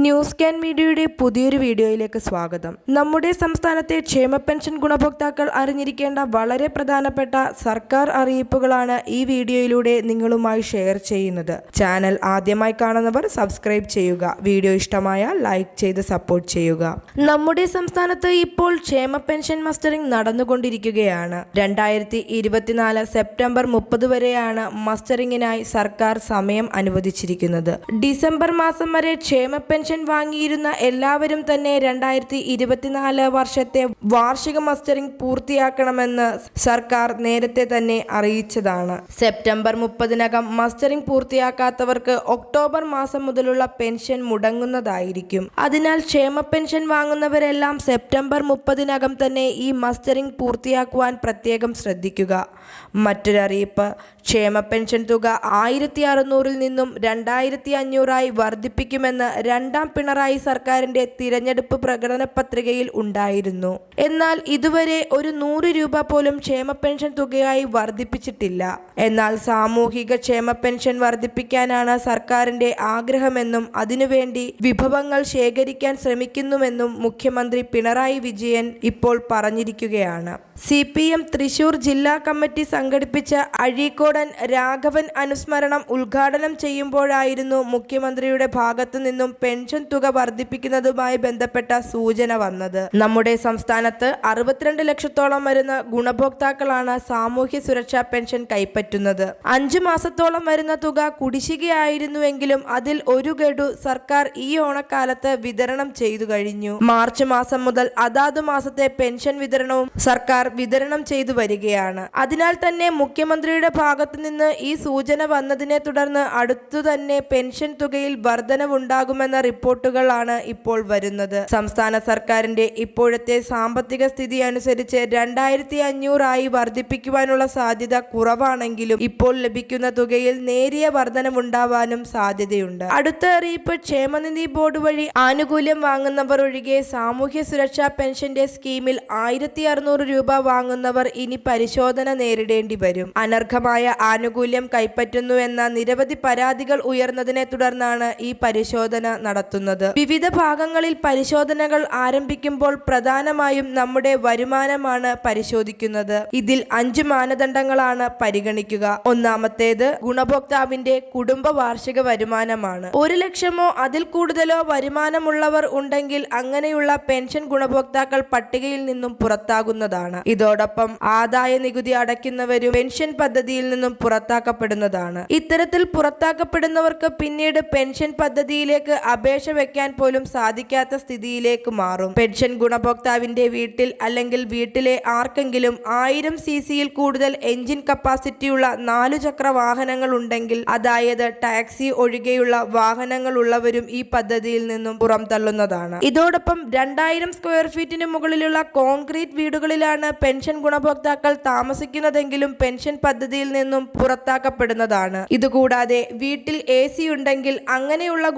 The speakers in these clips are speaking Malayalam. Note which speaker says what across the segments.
Speaker 1: ന്യൂസ് ക്യാൻ മീഡിയയുടെ പുതിയൊരു വീഡിയോയിലേക്ക് സ്വാഗതം. നമ്മുടെ സംസ്ഥാനത്തെ ക്ഷേമ പെൻഷൻ ഗുണഭോക്താക്കൾ അറിഞ്ഞിരിക്കേണ്ട വളരെ പ്രധാനപ്പെട്ട സർക്കാർ അറിയിപ്പുകളാണ് ഈ വീഡിയോയിലൂടെ നിങ്ങളുമായി ഷെയർ ചെയ്യുന്നത്. ചാനൽ ആദ്യമായി കാണുന്നവർ സബ്സ്ക്രൈബ് ചെയ്യുക. വീഡിയോ ഇഷ്ടമായാൽ ലൈക്ക് ചെയ്ത് സപ്പോർട്ട് ചെയ്യുക. നമ്മുടെ സംസ്ഥാനത്ത് ഇപ്പോൾ ക്ഷേമ പെൻഷൻ മസ്റ്ററിംഗ് നടന്നുകൊണ്ടിരിക്കുകയാണ്. രണ്ടായിരത്തി ഇരുപത്തിനാല് സെപ്റ്റംബർ മുപ്പത് വരെയാണ് മസ്റ്ററിംഗിനായി സർക്കാർ സമയം അനുവദിച്ചിരിക്കുന്നത്. ഡിസംബർ മാസം വരെ ക്ഷേമ പെൻഷൻ വാങ്ങിയിരുന്ന എല്ലാവരും തന്നെ രണ്ടായിരത്തി ഇരുപത്തിനാല് വർഷത്തെ വാർഷിക മസ്റ്ററിംഗ് പൂർത്തിയാക്കണമെന്ന് സർക്കാർ നേരത്തെ തന്നെ അറിയിച്ചതാണ്. സെപ്റ്റംബർ മുപ്പതിനകം മസ്റ്ററിംഗ് പൂർത്തിയാക്കാത്തവർക്ക് ഒക്ടോബർ മാസം മുതലുള്ള പെൻഷൻ മുടങ്ങുന്നതായിരിക്കും. അതിനാൽ ക്ഷേമ പെൻഷൻ വാങ്ങുന്നവരെല്ലാം സെപ്റ്റംബർ മുപ്പതിനകം തന്നെ ഈ മസ്റ്ററിംഗ് പൂർത്തിയാക്കുവാൻ പ്രത്യേകം ശ്രദ്ധിക്കുക. മറ്റൊരറിയിപ്പ് ക്ഷേമ പെൻഷൻ തുക ആയിരത്തി അറുന്നൂറിൽ നിന്നും രണ്ടായിരത്തി അഞ്ഞൂറായി വർദ്ധിപ്പിക്കുമെന്ന് രണ്ടാം പിണറായി സർക്കാരിന്റെ തിരഞ്ഞെടുപ്പ് പ്രകടന പത്രികയിൽ ഉണ്ടായിരുന്നു. എന്നാൽ ഇതുവരെ ഒരു നൂറ് രൂപ പോലും ക്ഷേമ പെൻഷൻ തുകയായി വർദ്ധിപ്പിച്ചിട്ടില്ല. എന്നാൽ സാമൂഹിക ക്ഷേമ പെൻഷൻ വർദ്ധിപ്പിക്കാനാണ് സർക്കാരിന്റെ ആഗ്രഹമെന്നും അതിനുവേണ്ടി വിഭവങ്ങൾ ശേഖരിക്കാൻ ശ്രമിക്കുന്നുവെന്നും മുഖ്യമന്ത്രി പിണറായി വിജയൻ ഇപ്പോൾ പറഞ്ഞിരിക്കുകയാണ്. സി പി എം തൃശൂർ ജില്ലാ കമ്മിറ്റി സംഘടിപ്പിച്ച അഴീക്കോടൻ രാഘവൻ അനുസ്മരണം ഉദ്ഘാടനം ചെയ്യുമ്പോഴായിരുന്നു മുഖ്യമന്ത്രിയുടെ ഭാഗത്തു നിന്നും പെൻഷൻ തുക വർദ്ധിപ്പിക്കുന്നതുമായി ബന്ധപ്പെട്ട സൂചന വന്നത്. നമ്മുടെ സംസ്ഥാനത്ത് അറുപത്തിരണ്ട് ലക്ഷത്തോളം വരുന്ന ഗുണഭോക്താക്കളാണ് സാമൂഹ്യ സുരക്ഷാ പെൻഷൻ കൈപ്പറ്റുന്നത്. അഞ്ചു മാസത്തോളം വരുന്ന തുക കുടിശ്ശികയായിരുന്നുവെങ്കിലും അതിൽ ഒരു ഗഡു സർക്കാർ ഈ ഓണക്കാലത്ത് വിതരണം ചെയ്തു കഴിഞ്ഞു. മാർച്ച് മാസം മുതൽ അതാതു മാസത്തെ പെൻഷൻ വിതരണവും സർക്കാർ വിതരണം ചെയ്തു വരികയാണ്. അതിനാൽ തന്നെ മുഖ്യമന്ത്രിയുടെ ഭാഗത്തു നിന്ന് ഈ സൂചന വന്നതിനെ തുടർന്ന് അടുത്തു തന്നെ പെൻഷൻ തുകയിൽ വർധനവുണ്ടാകുമെന്ന റിപ്പോർട്ടുകളാണ് ഇപ്പോൾ വരുന്നത്. സംസ്ഥാന സർക്കാരിന്റെ ഇപ്പോഴത്തെ സാമ്പത്തിക സ്ഥിതി അനുസരിച്ച് രണ്ടായിരത്തി അഞ്ഞൂറായി വർദ്ധിപ്പിക്കുവാനുള്ള സാധ്യത കുറവാണെങ്കിലും ഇപ്പോൾ ലഭിക്കുന്ന തുകയിൽ നേരിയ വർധനവുണ്ടാവാനും സാധ്യതയുണ്ട്. അടുത്ത അറിയിപ്പ് ക്ഷേമനിധി ബോർഡ് വഴി ആനുകൂല്യം വാങ്ങുന്നവർ ഒഴികെ സാമൂഹ്യ സുരക്ഷാ പെൻഷന്റെ സ്കീമിൽ ആയിരത്തി അറുന്നൂറ് രൂപ വാങ്ങുന്നവർ ഇനി പരിശോധന നേരിടേണ്ടി വരും. അനർഹമായ ആനുകൂല്യം കൈപ്പറ്റുന്നുവെന്ന നിരവധി പരാതികൾ ഉയർന്നതിനെ തുടർന്നാണ് ഈ പരിശോധന നടത്തുന്നത്. വിവിധ ഭാഗങ്ങളിൽ പരിശോധനകൾ ആരംഭിക്കുമ്പോൾ പ്രധാനമായും നമ്മുടെ വരുമാനമാണ് പരിശോധിക്കുന്നത്. ഇതിൽ അഞ്ച് മാനദണ്ഡങ്ങളാണ് പരിഗണിക്കുക. ഒന്നാമത്തേത് ഗുണഭോക്താവിന്റെ കുടുംബ വാർഷിക വരുമാനമാണ്. ഒരു ലക്ഷമോ അതിൽ കൂടുതലോ വരുമാനമുള്ളവർ ഉണ്ടെങ്കിൽ അങ്ങനെയുള്ള പെൻഷൻ ഗുണഭോക്താക്കൾ പട്ടികയിൽ നിന്നും പുറത്താകുന്നതാണ്. ഇതോടൊപ്പം ആദായ നികുതി അടയ്ക്കുന്നവരും പെൻഷൻ പദ്ധതിയിൽ നിന്നും പുറത്താക്കപ്പെടുന്നതാണ്. ഇത്തരത്തിൽ പുറത്താക്കപ്പെടുന്നവർക്ക് പിന്നീട് പെൻഷൻ പദ്ധതിയിലേക്ക് അപേക്ഷ വെക്കാൻ പോലും സാധിക്കാത്ത സ്ഥിതിയിലേക്ക് മാറും. പെൻഷൻ ഗുണഭോക്താവിന്റെ വീട്ടിൽ അല്ലെങ്കിൽ വീട്ടിലെ ആർക്കെങ്കിലും ആയിരം സി സിയിൽ കൂടുതൽ എഞ്ചിൻ കപ്പാസിറ്റിയുള്ള നാലു ചക്ര വാഹനങ്ങൾ ഉണ്ടെങ്കിൽ അതായത് ടാക്സി ഒഴികെയുള്ള വാഹനങ്ങൾ ഉള്ളവരും ഈ പദ്ധതിയിൽ നിന്നും പുറംതള്ളുന്നതാണ് ഇതോടൊപ്പം രണ്ടായിരം സ്ക്വയർ ഫീറ്റിന് മുകളിലുള്ള കോൺക്രീറ്റ് വീടുകളിലാണ് പെൻഷൻ ഗുണഭോക്താക്കൾ താമസിക്കുന്നതെങ്കിലും പെൻഷൻ പദ്ധതിയിൽ നിന്നും പുറത്താക്കപ്പെടുന്നതാണ്. ഇതുകൂടാതെ വീട്ടിൽ എ സി ഉണ്ടെങ്കിൽ അങ്ങനെയുള്ള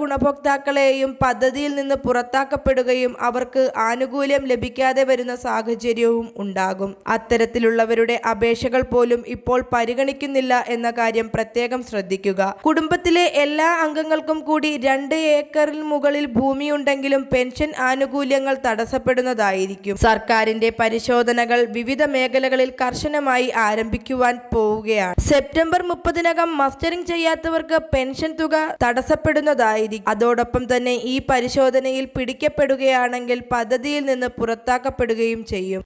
Speaker 1: ഗുണഭോക്താക്കളെയും പദ്ധതിയിൽ നിന്ന് പുറത്താക്കപ്പെടുകയും അവർക്ക് ആനുകൂല്യം ലഭിക്കാതെ വരുന്ന സാഹചര്യവും ഉണ്ടാകും. അത്തരത്തിലുള്ളവരുടെ അപേക്ഷകൾ പോലും ഇപ്പോൾ പരിഗണിക്കുന്നില്ല എന്ന കാര്യം പ്രത്യേകം ശ്രദ്ധിക്കുക. കുടുംബത്തിലെ എല്ലാ അംഗങ്ങൾക്കും കൂടി രണ്ട് ഏക്കറിൽ മുകളിൽ ഭൂമിയുണ്ടെങ്കിലും പെൻഷൻ ആനുകൂല്യങ്ങൾ തടസ്സപ്പെടുന്നതായിരിക്കും. സർക്കാരിന്റെ പരിശോധനകൾ വിവിധ മേഖലകളിൽ കർശനമായി ആരംഭിക്കുവാൻ പോവുകയാണ്. സെപ്റ്റംബർ മുപ്പതിനകം മസ്റ്ററിംഗ് ചെയ്യാത്തവർക്ക് പെൻഷൻ തുക തടസ്സപ്പെടുന്നതായിരിക്കും. അതോടൊപ്പം തന്നെ ഈ പരിശോധനയിൽ പിടിക്കപ്പെടുകയാണെങ്കിൽ പദ്ധതിയിൽ നിന്ന് പുറത്താക്കപ്പെടുകയും ചെയ്യും.